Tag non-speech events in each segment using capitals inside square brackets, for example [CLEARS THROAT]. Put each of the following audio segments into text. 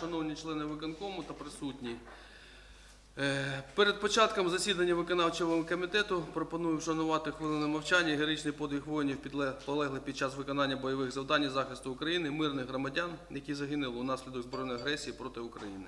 Шановні члени виконкому та присутні. Е, Перед початком засідання виконавчого комітету пропоную вшанувати хвилини мовчання героїчний подвиг воїнів, полеглих під час виконання бойових завдань захисту України, мирних громадян, які загинули унаслідок збройної агресії проти України.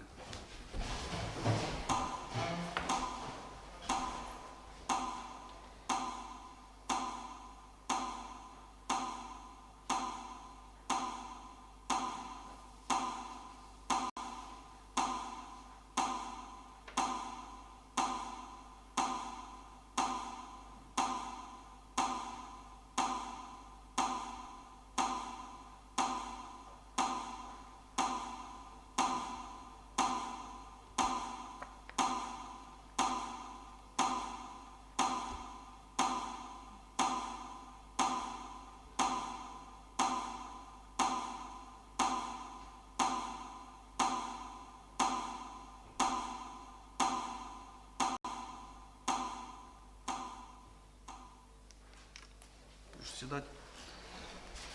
Сідати.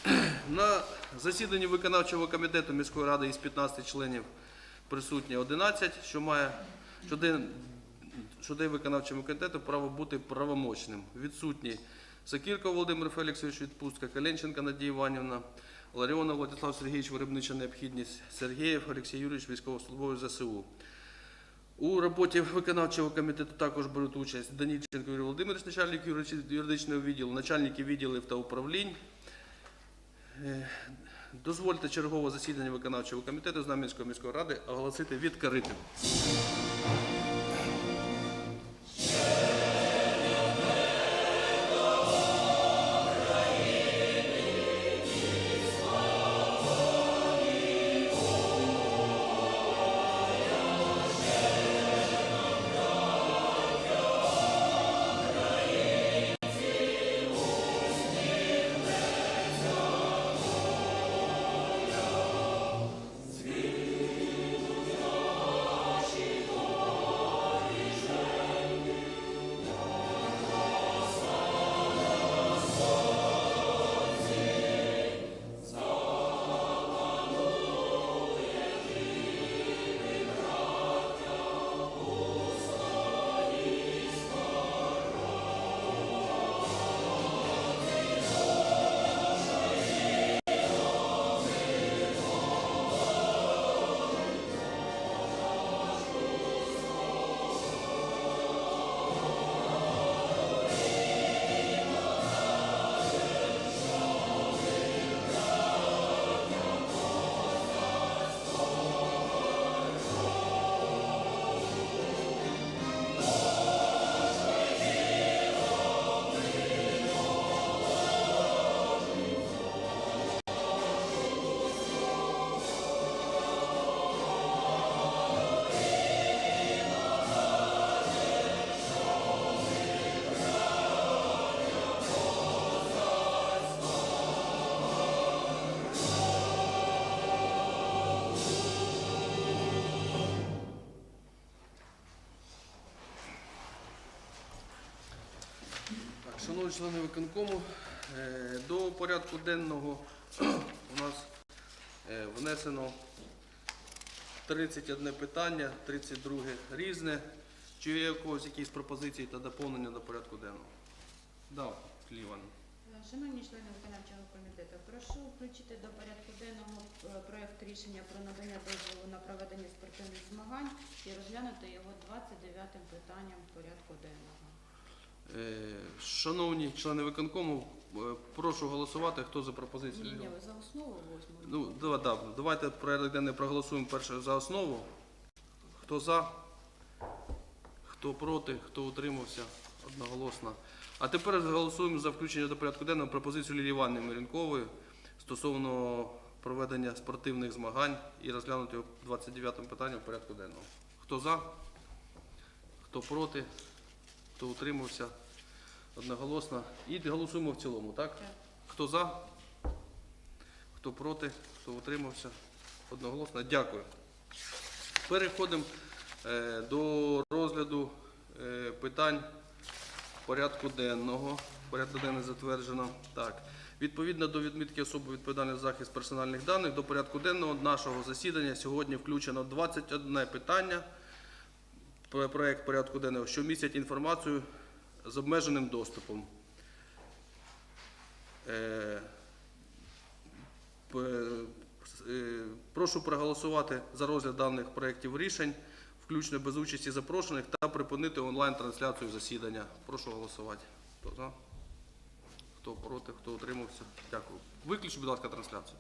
[CLEARS THROAT] На засіданні виконавчого комітету міської ради із 15 членів присутні 11, що має що дає, виконавчому комітету право бути правомочним. Відсутні Сокірко Володимир Феліксович, відпустка, Каленченка Надія Іванівна, Ларіонов Владислав Сергійович, виробнича необхідність, Сергієв Олексій Юрійович, військовослужбовець ЗСУ. У роботі виконавчого комітету також беруть участь Данільченко Юрій Володимирович, начальник юридичного відділу, начальники відділів та управлінь. Е, Дозвольте чергове засідання виконавчого комітету Знам'янської міської ради оголосити відкритим. Шановні члени виконкому, е, до порядку денного у нас е, внесено 31 питання, 32 різне. Чи є у когось якісь пропозиції та доповнення до порядку денного? Да, Кліван. Шановні члени виконавчого комітету, прошу включити до порядку денного е, проект рішення про надання дозволу на проведення спортивних змагань і розглянути його 29 питанням порядку денного. Е, Шановні члени виконкому, е, прошу голосувати. Хто за пропозицію? Ні, ні, ви за основу восьму. Ну, да, да, давайте порядок денний проголосуємо перше за основу. Хто за? Хто проти? Хто утримався? Одноголосно. А тепер голосуємо за включення до порядку денного пропозицію Лілії Іванівни Мирянкової стосовно проведення спортивних змагань і розглянути його 29 питанням в порядку денного. Хто за? Хто проти? Хто утримався? Одноголосно. І голосуємо в цілому, так? Так. Хто за? Хто проти? Хто утримався? Одноголосно. Дякую. Переходимо е, до розгляду е, питань порядку денного. Порядку денний затверджено. Так. Відповідно до відмітки особи відповідальної за захист персональних даних до порядку денного нашого засідання сьогодні включено 21 питання. Проект порядку денного, що містять інформацію з обмеженим доступом. Е, е, Прошу проголосувати за розгляд даних проєктів рішень, включно без участі запрошених, та припинити онлайн-трансляцію засідання. Прошу голосувати. Хто за? Хто проти, хто утримався? Дякую. Виключіть, будь ласка, трансляцію.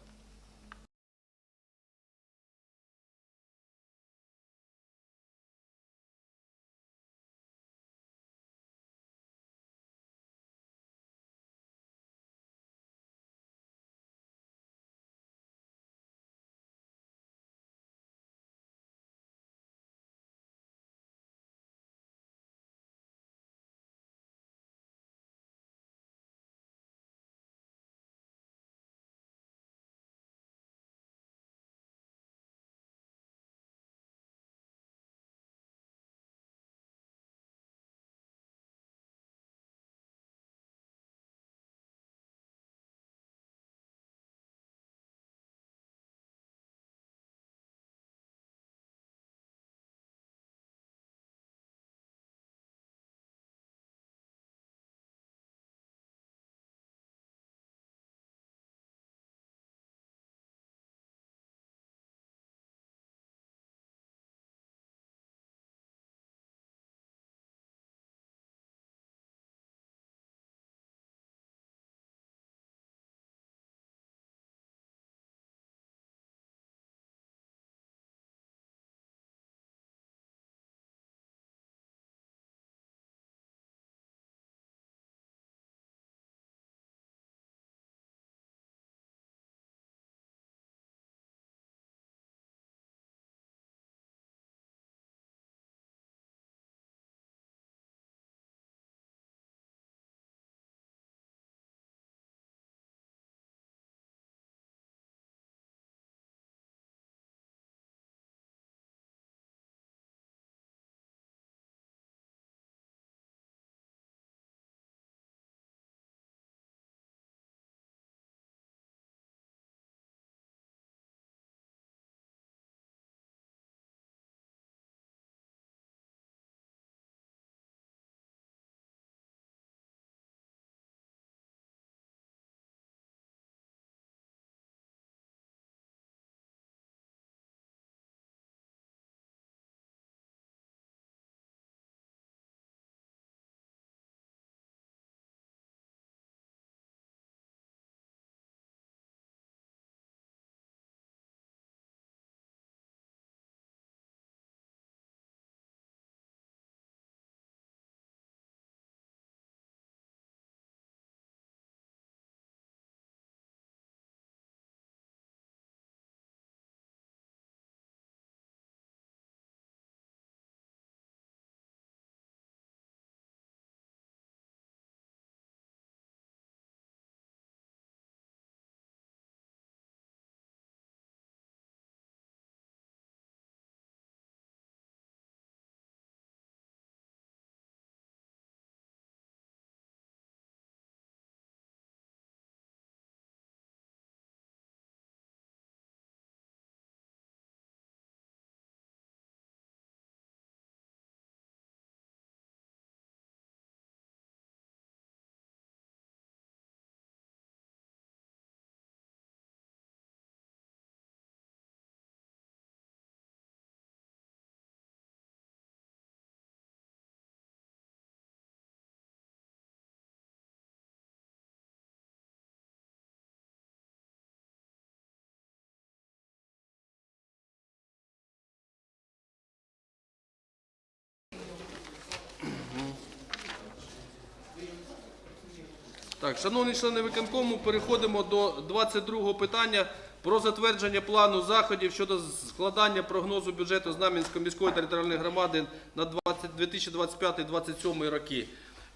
Так, шановні члени виконкому, переходимо до 22 питання про затвердження плану заходів щодо складання прогнозу бюджету Знам'янської міської територіальної громади на 2025-2027 роки.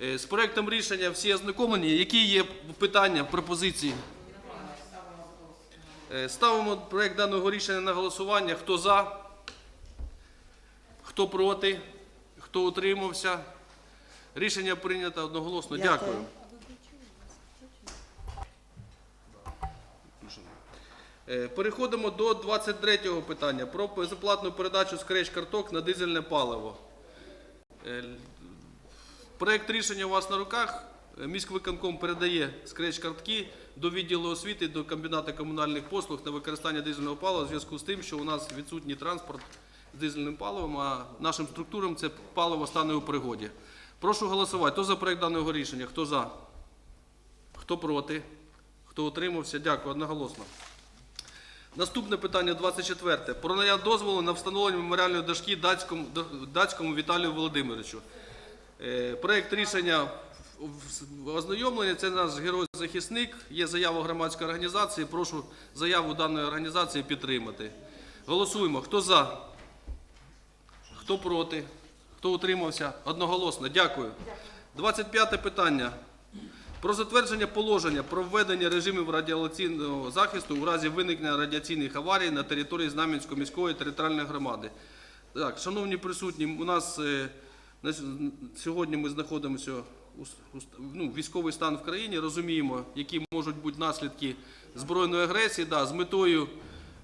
Е, З проектом рішення всі ознакомлені. Які є питання, пропозиції? Е, Ставимо проект даного рішення на голосування. Хто за? Хто проти? Хто утримався? Рішення прийнято одноголосно. Дякую. Переходимо до 23-го питання про безоплатну передачу скреч карток на дизельне паливо. Е, Проект рішення у вас на руках. Е, Міськвиконком передає скреч картки до відділу освіти, до комбінату комунальних послуг на використання дизельного палива в зв'язку з тим, що у нас відсутній транспорт з дизельним паливом, а нашим структурам це паливо стане у пригоді. Прошу голосувати. Хто за проект даного рішення? Хто за? Хто проти? Хто утримався? Дякую. Одноголосно. Наступне питання 24. Про надання дозволу на встановлення меморіальної дошки датському, датському Віталію Володимировичу. Е, Проект рішення ознайомлення. Це наш герой-захисник. Є заява громадської організації. Прошу заяву даної організації підтримати. Голосуємо. Хто за? Хто проти? Хто утримався? Одноголосно. Дякую. 25 питання. Про затвердження положення про введення режимів радіаційного захисту у разі виникнення радіаційних аварій на території Знам'янської міської територіальної громади. Так, шановні присутні, у нас е, сьогодні ми знаходимося у, ну, військовий стан в країні, розуміємо, які можуть бути наслідки збройної агресії, да, з метою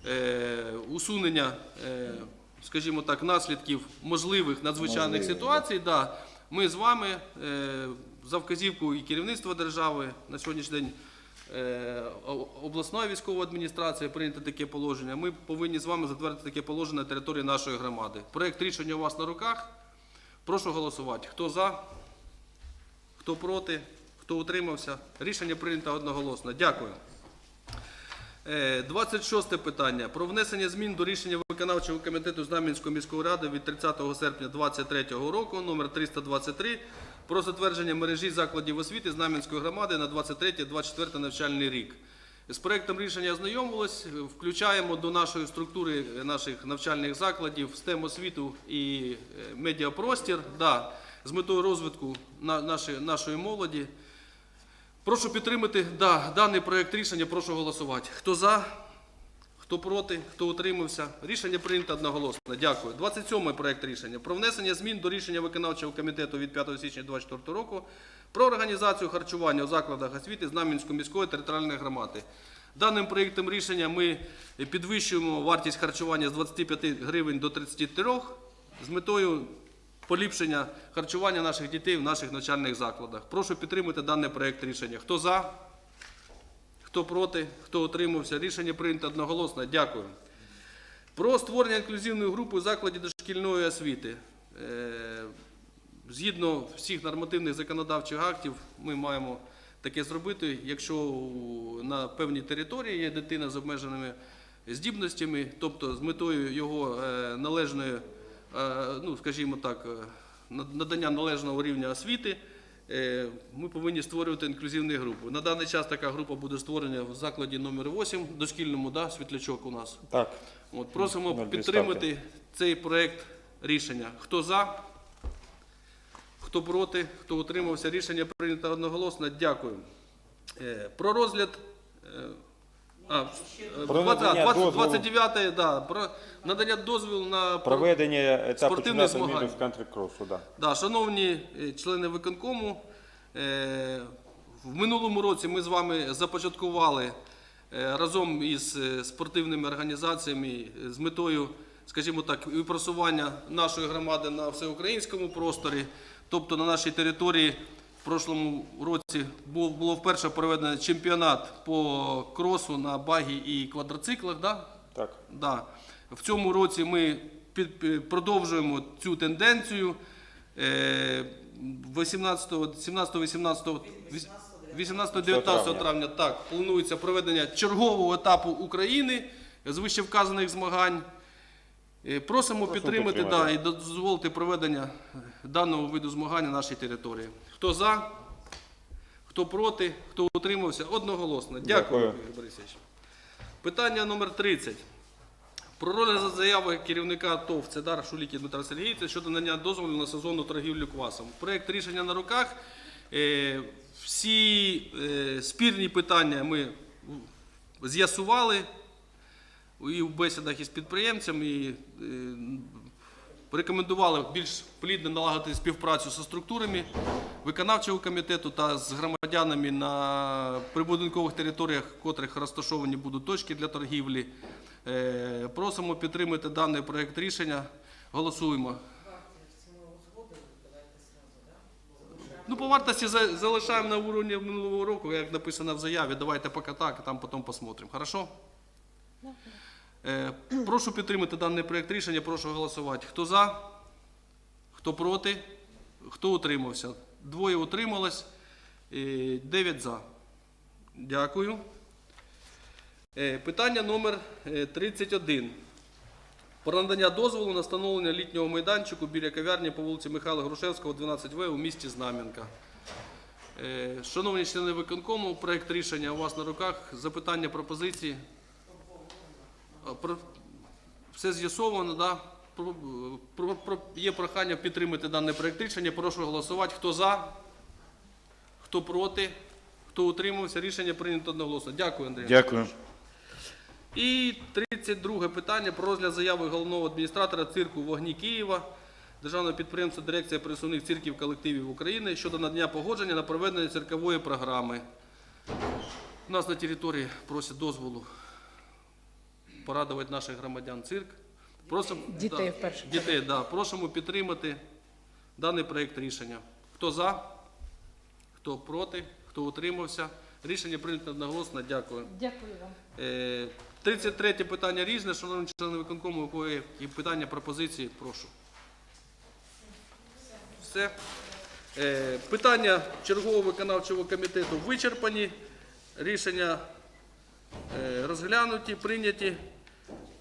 е, усунення, е, скажімо так, наслідків можливих надзвичайних Можливих, ситуацій. Да, ми з вами е, за вказівкою і керівництва держави на сьогоднішній день е, обласної військової адміністрації прийнято таке положення. Ми повинні з вами затвердити таке положення на території нашої громади. Проект рішення у вас на руках. Прошу голосувати. Хто за? Хто проти? Хто утримався? Рішення прийнято одноголосно. Дякую. Е, 26 питання. Про внесення змін до рішення виконавчого комітету Знам'янської міської ради від 30 серпня 2023 року номер 323 про затвердження мережі закладів освіти Знам'янської громади на 23-24 навчальний рік. З проектом рішення ознайомились, включаємо до нашої структури наших навчальних закладів STEM освіту і е, медіапростір да, з метою розвитку нашої, молоді. Прошу підтримати да, даний проект рішення. Прошу голосувати. Хто за? Хто проти? Хто утримався? Рішення прийнято одноголосно. Дякую. 27 проект рішення про внесення змін до рішення виконавчого комітету від 5 січня 2024 року про організацію харчування у закладах освіти Знам'янської міської територіальної громади. Даним проєктом рішення ми підвищуємо вартість харчування з 25 гривень до 33 з метою поліпшення харчування наших дітей в наших навчальних закладах. Прошу підтримати даний проект рішення. Хто за? Хто проти? Хто утримався? Рішення прийнято одноголосно. Дякую. Про створення інклюзивної групи у закладі дошкільної освіти. Е, Згідно всіх нормативних законодавчих актів, ми маємо таке зробити, якщо на певній території є дитина з обмеженими здібностями, тобто з метою його е, належної, е, ну скажімо так, надання належного рівня освіти, ми повинні створювати інклюзивні групи. На даний час така група буде створена в закладі номер 8, дошкільному, да, світлячок у нас. Так. От, просимо підтримати цей проект рішення. Хто за? Хто проти? Хто утримався? Рішення прийнято одноголосно. Дякую. Е, Про розгляд. А, Про 20, надання 20, дозволу. 29 да, про надання дозволу на про- Проведення етапу Спортивних чемпіонату змагань. міру з кантрі-кросу, да. Да, шановні е, члени виконкому, е, в минулому році ми з вами започаткували е, разом із е, спортивними організаціями е, з метою, скажімо так, і просування нашої громади на всеукраїнському просторі, тобто на нашій території. В прошлому році було вперше проведено чемпіонат по кросу на багі і квадроциклах. Да? Так. Да. В цьому році ми продовжуємо цю тенденцію. Е, 18, 17, 18, 18, 19 травня. травня так, планується проведення чергового етапу України з вищевказаних змагань. Просимо підтримати да, і дозволити проведення даного виду змагань на нашій території. Хто за, хто проти, хто утримався, одноголосно. Дякую, Дякую. Ігор Борисович. Питання номер 30. Про розгляд заяви керівника ТОВ Цедар Шуліки Дмитра Сергійовича щодо надання дозволу на сезонну торгівлю квасом. Проєкт рішення на руках. Е, Всі е, спірні питання ми з'ясували і в бесідах із підприємцями. І, е, порекомендували більш плідно налагодити співпрацю зі структурами виконавчого комітету та з громадянами на прибудинкових територіях, в котрих розташовані будуть точки для торгівлі. Е, Просимо підтримати даний проект рішення. Голосуємо. Ну, по вартості залишаємо на уровні минулого року, як написано в заяві. Давайте поки так, а там потім посмотрим. Хорошо? Е, прошу підтримати даний проект рішення, прошу голосувати. Хто за? Хто проти? Хто утримався? Двоє утрималось, е, дев'ять за. Дякую. Е, Питання номер е, 31. Про надання дозволу на встановлення літнього майданчику біля кав'ярні по вулиці Михайла Грушевського, 12В у місті Знам'янка. Шановні члени виконкому, проект рішення у вас на руках. Запитання, пропозиції. Про- Все з'ясовано, да? Є прохання підтримати даний проект рішення. Прошу голосувати. Хто за? Хто проти? Хто утримався? Рішення прийнято одноголосно. Дякую, Андрій. Дякую. І 32 питання про розгляд заяви головного адміністратора цирку «Вогні Києва, Державного підприємства Дирекція присувних цирків колективів України щодо надання погодження на проведення циркової програми. У нас на території просять дозволу порадувати наших громадян цирк. Просимо, Дітей да, вперше. Дітей, да. Просимо підтримати даний проєкт рішення. Хто за? Хто проти? Хто утримався? Рішення прийнято одноголосно. Дякую. Дякую вам. Е, 33 питання різне, шановні члени виконкому, є і питання, пропозиції, прошу. Все. Е, Питання чергового виконавчого комітету вичерпані. Рішення е, розглянуті, прийняті.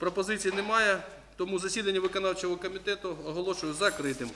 Пропозицій немає, тому засідання виконавчого комітету оголошую закритим.